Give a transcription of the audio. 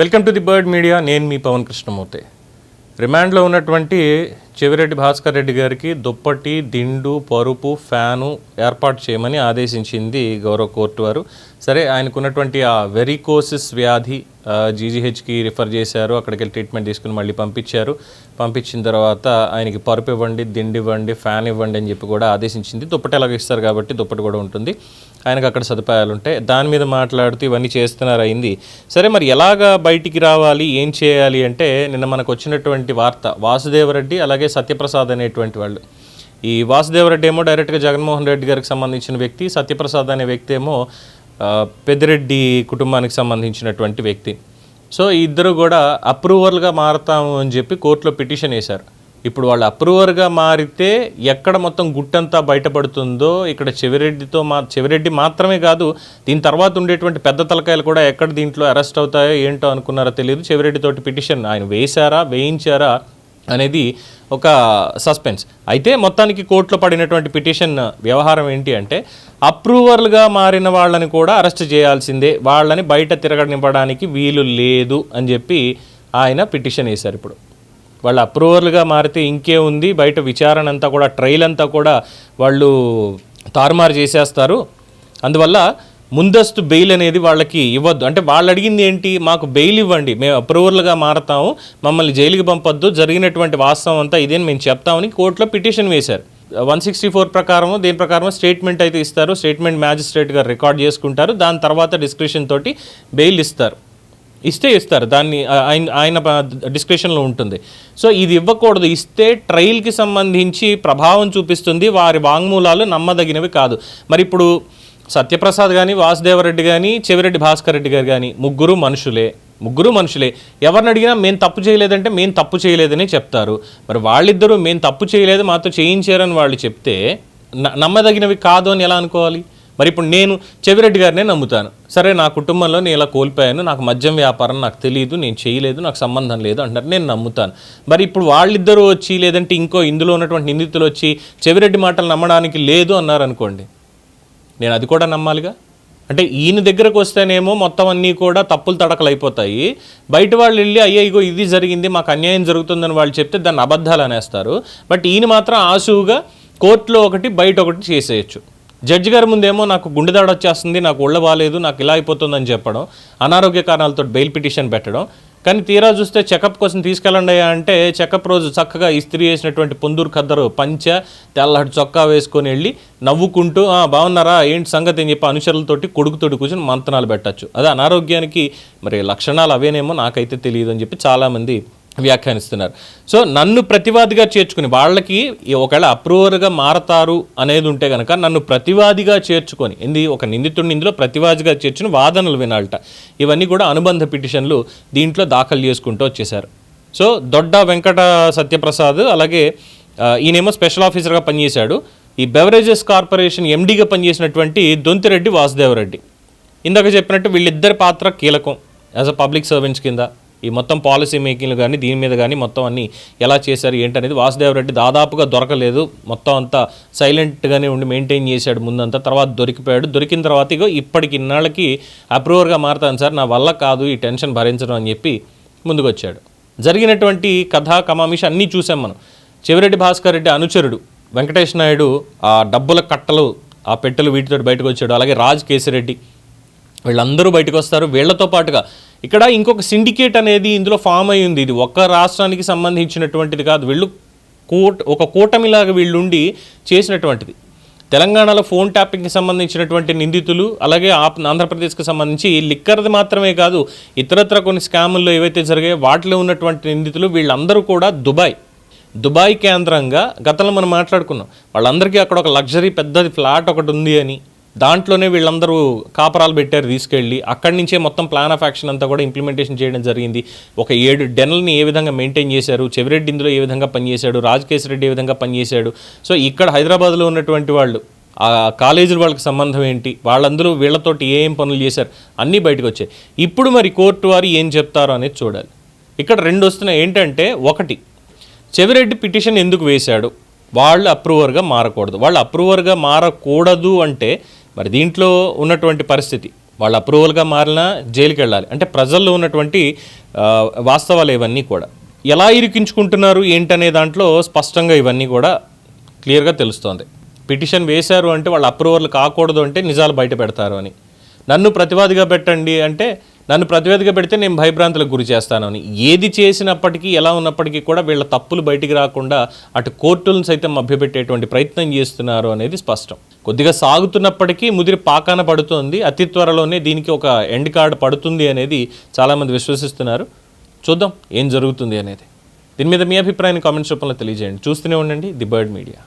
Welcome to the bird media. నేను మీ పవన్ కృష్ణమూర్తి. రిమాండ్లో ఉన్నటువంటి చెవిరెడ్డి భాస్కర్ రెడ్డి గారికి దుప్పటి దిండు పరుపు ఫ్యాను ఏర్పాటు చేయమని ఆదేశించింది గౌరవ కోర్టు వారు. సరే ఆయనకున్నటువంటి ఆ వెరికోసిస్ వ్యాధి జీజీహెచ్కి రిఫర్ చేశారు. అక్కడికి వెళ్ళి ట్రీట్మెంట్ తీసుకుని మళ్ళీ పంపించారు. పంపించిన తర్వాత ఆయనకి పరుపు ఇవ్వండి దిండి ఇవ్వండి ఫ్యాన్ ఇవ్వండి అని చెప్పి కూడా ఆదేశించింది. దుప్పటి ఎలాగ ఇస్తారు కాబట్టి దుప్పటి కూడా ఉంటుంది. ఆయనకు అక్కడ సదుపాయాలు ఉంటాయి దాని మీద మాట్లాడుతూ ఇవన్నీ చేస్తున్నారు అయింది. సరే మరి ఎలాగా బయటికి రావాలి? ఏం చేయాలి అంటే నిన్న మనకు వచ్చినటువంటి వార్త వాసుదేవరెడ్డి అలాగే సత్యప్రసాద్ అనేటువంటి వాళ్ళు. ఈ వాసుదేవరెడ్డి ఏమో డైరెక్ట్గా జగన్మోహన్ రెడ్డి గారికి సంబంధించిన వ్యక్తి సత్యప్రసాద్ అనే వ్యక్తి ఏమో పెద్దిరెడ్డి కుటుంబానికి సంబంధించినటువంటి వ్యక్తి. సో ఇద్దరు కూడా అప్రూవర్గా మారతాము అని చెప్పి కోర్టులో పిటిషన్ వేశారు. ఇప్పుడు వాళ్ళు అప్రూవర్గా మారితే ఎక్కడ మొత్తం గుట్టంతా బయటపడుతుందో ఇక్కడ చెవిరెడ్డితో మా చెవిరెడ్డి మాత్రమే కాదు దీని తర్వాత ఉండేటువంటి పెద్ద తలకాయలు కూడా ఎక్కడ దీంట్లో అరెస్ట్ అవుతాయో ఏంటో అనుకున్నారో తెలియదు చెవిరెడ్డితోటి పిటిషన్ ఆయన వేశారా వేయించారా? అనేది ఒక సస్పెన్స్ అయితే మొత్తానికి కోర్టులో పడినటువంటి పిటిషన్ వ్యవహారం ఏంటి అంటే అప్రూవర్లుగా మారిన వాళ్ళని కూడా అరెస్ట్ చేయాల్సిందే వాళ్ళని బయట తిరగనివ్వడానికి వీలు లేదు అని చెప్పి ఆయన పిటిషన్ వేశారు ఇప్పుడు. వాళ్ళు అప్రూవర్లుగా మారితే ఇంకే ఉంది బయట విచారణ అంతా కూడా ట్రయల్ అంతా కూడా వాళ్ళు తారుమారు చేసేస్తారు. అందువల్ల ముందస్తు బెయిల్ అనేది వాళ్ళకి ఇవ్వద్దు. అంటే వాళ్ళు అడిగింది ఏంటి? మాకు బెయిల్ ఇవ్వండి. మేము అప్రూవర్లుగా మారతాము. మమ్మల్ని జైలుకి పంపొద్దు. జరిగినటువంటి వాస్తవం అంతా ఇదేని మేము చెప్తామని కోర్టులో పిటిషన్ వేశారు. వన్ సిక్స్టీ ఫోర్ ప్రకారము దీని ప్రకారం స్టేట్మెంట్ అయితే ఇస్తారు. స్టేట్మెంట్ మ్యాజిస్ట్రేట్ గారు రికార్డ్ చేసుకుంటారు. దాని తర్వాత డిస్క్రిప్షన్ తోటి బెయిల్ ఇస్తారు. ఇస్తే ఇస్తారు. దాన్ని ఆయన ఆయన డిస్క్రిప్షన్లో ఉంటుంది. సో ఇది ఇవ్వకూడదు. ఇస్తే ట్రయల్కి సంబంధించి ప్రభావం చూపిస్తుంది. వారి వాంగ్మూలాలు నమ్మదగినవి కాదు. మరి ఇప్పుడు సత్యప్రసాద్ కానీ వాసుదేవరెడ్డి కానీ చెవిరెడ్డి భాస్కర్ రెడ్డి గారు కానీ ముగ్గురు మనుషులే. ముగ్గురు మనుషులే. ఎవరిని అడిగినా మేము తప్పు చేయలేదంటే మేము తప్పు చేయలేదని చెప్తారు. మరి వాళ్ళిద్దరూ మేము తప్పు చేయలేదు మాతో చేయించారని వాళ్ళు చెప్తే న- నమ్మదగినవి కాదు అని ఎలా అనుకోవాలి? మరి ఇప్పుడు నేను చెవిరెడ్డి గారినే నమ్ముతాను. సరే నా కుటుంబంలో నేను ఇలా కోల్పోయాను నాకు మద్యం వ్యాపారం నాకు తెలియదు నేను చేయలేదు నాకు సంబంధం లేదు అంటారు నేను నమ్ముతాను. మరి ఇప్పుడు వాళ్ళిద్దరూ వచ్చి లేదంటే ఇంకో ఇందులో ఉన్నటువంటి నిందితులు వచ్చి చెవిరెడ్డి మాటలు నమ్మడానికి లేదు అన్నారు అనుకోండి నేను అది కూడా నమ్మాలిగా. అంటే ఈయన దగ్గరకు వస్తేనేమో మొత్తం అన్నీ కూడా తప్పులు తడకలు అయిపోతాయి బయట వాళ్ళు వెళ్ళి అయ్యే ఇగో ఇది జరిగింది మాకు అన్యాయం జరుగుతుందని వాళ్ళు చెప్తే దాన్ని అబద్ధాలు అనేస్తారు. బట్ ఈయన మాత్రం ఆసువుగా కోర్టులో ఒకటి బయట ఒకటి చేసేయచ్చు. జడ్జి గారి ముందేమో నాకు గుండె దాడి వచ్చేస్తుంది నాకు ఒళ్ళ బాగాలేదు నాకు ఇలా అయిపోతుందని చెప్పడం అనారోగ్య కారణాలతో బెయిల్ పిటిషన్ పెట్టడం కానీ తీరా చూస్తే చెకప్ కోసం తీసుకెళ్ళండి అంటే చెకప్ రోజు చక్కగా ఇస్త్రీ చేసినటువంటి పొందూరు ఖద్దరు పంచ తెల్లటి చొక్కా వేసుకొని వెళ్ళి నవ్వుకుంటూ బాగున్నారా? ఏంటి సంగతి? అని చెప్పి అనుచరులతోటి కొడుకుతోటి కూర్చొని మంతనాలు పెట్టచ్చు. అదే అనారోగ్యానికి మరి లక్షణాలు అవేనేమో నాకైతే తెలియదు అని చెప్పి చాలామంది వ్యాఖ్యానిస్తున్నారు. సో నన్ను ప్రతివాదిగా చేర్చుకుని వాళ్ళకి ఒకవేళ అప్రూవర్గా మారతారు అనేది ఉంటే కనుక నన్ను ప్రతివాదిగా చేర్చుకొని ఇది ఒక నిందితుడిని ఇందులో ప్రతివాదిగా చేర్చుని వాదనలు వినాలట. ఇవన్నీ కూడా అనుబంధ పిటిషన్లు దీంట్లో దాఖలు చేసుకుంటూ వచ్చేసారు సో దొడ్డ వెంకట సత్యప్రసాద్ అలాగే ఈయనేమో స్పెషల్ ఆఫీసర్గా పనిచేశాడు. ఈ బెవరేజెస్ కార్పొరేషన్ ఎండీగా పనిచేసినటువంటి దొంతిరెడ్డి వాసుదేవరెడ్డి. ఇందాక చెప్పినట్టు వీళ్ళిద్దరి పాత్ర కీలకం. యాజ్ అ పబ్లిక్ సర్వెంట్స్ కింద. ఈ మొత్తం పాలసీ మేకింగ్లు కానీ దీని మీద కానీ మొత్తం అన్ని ఎలా చేశారు ఏంటనేది వాసుదేవరెడ్డి దాదాపుగా దొరకలేదు. మొత్తం అంతా సైలెంట్గానే ఉండి మెయింటైన్ చేశాడు ముందంతా. తర్వాత దొరికిపోయాడు. దొరికిన తర్వాత ఇగో ఇప్పటికి ఇన్నాళ్ళకి అప్రూవర్గా మారుతాను సార్. నా వల్ల కాదు ఈ టెన్షన్ భరించడం అని చెప్పి ముందుకొచ్చాడు. జరిగినటువంటి కథ కమామిష అన్నీ చూసాం మనం. చెవిరెడ్డి భాస్కర్ రెడ్డి అనుచరుడు వెంకటేష్ నాయుడు ఆ డబ్బుల కట్టలు ఆ పెట్టెలు వీటితో బయటకు వచ్చాడు. అలాగే రాజ్ కేసిరెడ్డి వీళ్ళందరూ బయటకు వస్తారు. వీళ్ళతో పాటుగా ఇక్కడ ఇంకొక సిండికేట్ అనేది ఇందులో ఫామ్ అయి ఉంది. ఇది ఒక్క రాష్ట్రానికి సంబంధించినటువంటిది కాదు. వీళ్ళు కూట ఒక కూటమిలాగా వీళ్ళుండి చేసినటువంటిది. తెలంగాణలో ఫోన్ ట్యాపింగ్కి సంబంధించినటువంటి నిందితులు అలాగే ఆంధ్రప్రదేశ్కి సంబంధించి లిక్కర్ది మాత్రమే కాదు ఇతరత్ర కొన్ని స్కాముల్లో ఏవైతే జరిగాయో వాటిలో ఉన్నటువంటి నిందితులు వీళ్ళందరూ కూడా దుబాయ్. దుబాయ్ కేంద్రంగా గతంలో మనం మాట్లాడుకున్నాం. వాళ్ళందరికీ అక్కడ ఒక లగ్జరీ పెద్దది ఫ్లాట్ ఒకటి ఉంది అని. దాంట్లోనే వీళ్ళందరూ కాపరాలు పెట్టారు తీసుకెళ్ళి. అక్కడి నుంచే మొత్తం ప్లాన్ ఆఫ్ యాక్షన్ అంతా కూడా ఇంప్లిమెంటేషన్ చేయడం జరిగింది. ఒక ఏడు డెనల్ని ఏ విధంగా మెయింటైన్ చేశారు? చెవిరెడ్డి ఇందులో ఏ విధంగా పనిచేశాడు? రాజకేశ్ రెడ్డి ఏ విధంగా పనిచేశాడు? సో ఇక్కడ హైదరాబాద్లో ఉన్నటువంటి వాళ్ళు ఆ కాలేజీల వాళ్ళకి సంబంధం ఏంటి? వాళ్ళందరూ వీళ్ళతోటి ఏం పనులు చేశారు? అన్నీ బయటకు వచ్చాయి. ఇప్పుడు మరి కోర్టు వారు ఏం చెప్తారో అనేది చూడాలి. ఇక్కడ రెండు వస్తున్నాయి. ఏంటంటే ఒకటి చెవిరెడ్డి పిటిషన్ ఎందుకు వేశాడు? వాళ్ళు అప్రూవర్గా మారకూడదు. వాళ్ళు అప్రూవర్గా మారకూడదు అంటే మరి దీంట్లో ఉన్నటువంటి పరిస్థితి వాళ్ళ అప్రూవల్గా మారినా జైలుకి వెళ్ళాలి. అంటే ప్రజల్లో ఉన్నటువంటి వాస్తవాలు ఇవన్నీ కూడా. ఎలా ఇరికించుకుంటున్నారు ఏంటనే దాంట్లో స్పష్టంగా ఇవన్నీ కూడా క్లియర్గా తెలుస్తోంది. పిటిషన్ వేశారు అంటే వాళ్ళు అప్రూవల్ కాకూడదు అంటే నిజాలు బయట పెడతారు అని. నన్ను ప్రతివాదిగా పెట్టండి అంటే నన్ను ప్రతివాదిగా పెడితే నేను భయభ్రాంతులకు గురి చేస్తాను అని. ఏది చేసినప్పటికీ ఎలా ఉన్నప్పటికీ కూడా వీళ్ళ తప్పులు బయటికి రాకుండా అటు కోర్టులను సైతం మభ్యపెట్టేటువంటి ప్రయత్నం చేస్తున్నారు అనేది స్పష్టం. కొద్దిగా సాగుతున్నప్పటికీ ముదిరి పాకాన పడుతోంది. అతి త్వరలోనే దీనికి ఒక ఎండ్ కార్డ్ పడుతుంది అనేది చాలామంది విశ్వసిస్తున్నారు. చూద్దాం ఏం జరుగుతుంది అనేది. దీని మీద మీ అభిప్రాయాన్ని కామెంట్స్ రూపంలో తెలియజేయండి. చూస్తూనే ఉండండి ది బర్డ్ మీడియా.